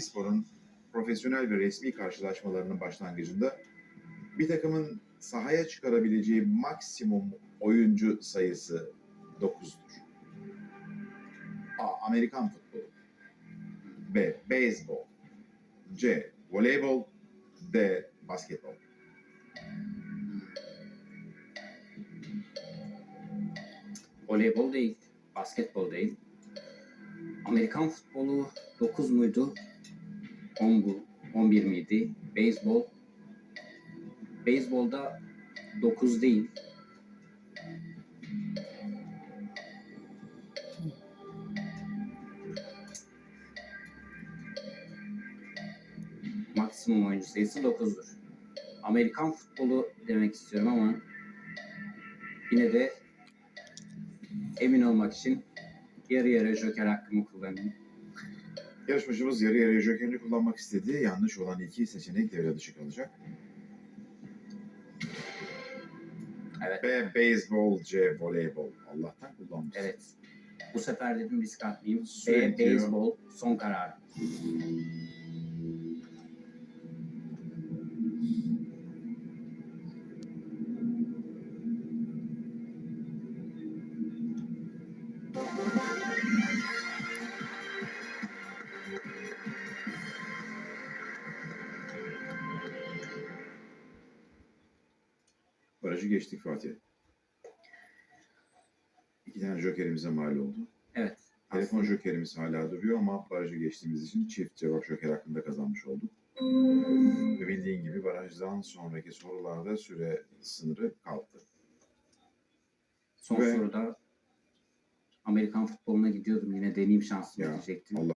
sporun profesyonel ve resmi karşılaşmalarının başlangıcında bir takımın sahaya çıkarabileceği maksimum oyuncu sayısı 9'dur. A. Amerikan futbolu B. Beyzbol C. Voleybol D. Basketbol Voleybol değil, basketbol değil. Amerikan futbolu 9 muydu? 10 bu, 11 miydi? Beyzbol. Beyzbolda 9 değil. Maksimum oyuncu sayısı 9'dur. Amerikan futbolu demek istiyorum ama yine de emin olmak için yarı yarı joker hakkımı kullanayım. Yarışmacımız yarı yarıya jokerini kullanmak istedi. Yanlış olan iki seçenek devre dışı kalacak. Evet. B. Beyzbol C. Voleybol. Allah'tan kullanmış. Evet. Bu sefer dedim risk. Süre B. bitiyor. Beyzbol son karar. Barajı geçtik Fatih. İki tane jokerimize mal oldu. Evet. Telefon jokerimiz hala duruyor ama barajı geçtiğimiz için çift cevap joker hakkında kazanmış olduk. Ve bildiğin gibi barajdan sonraki sorularda süre sınırı kalktı. Son Ve- soruda Amerikan futboluna gidiyordum. Yine deneyeyim şansımı Ya, diyecektim. Allah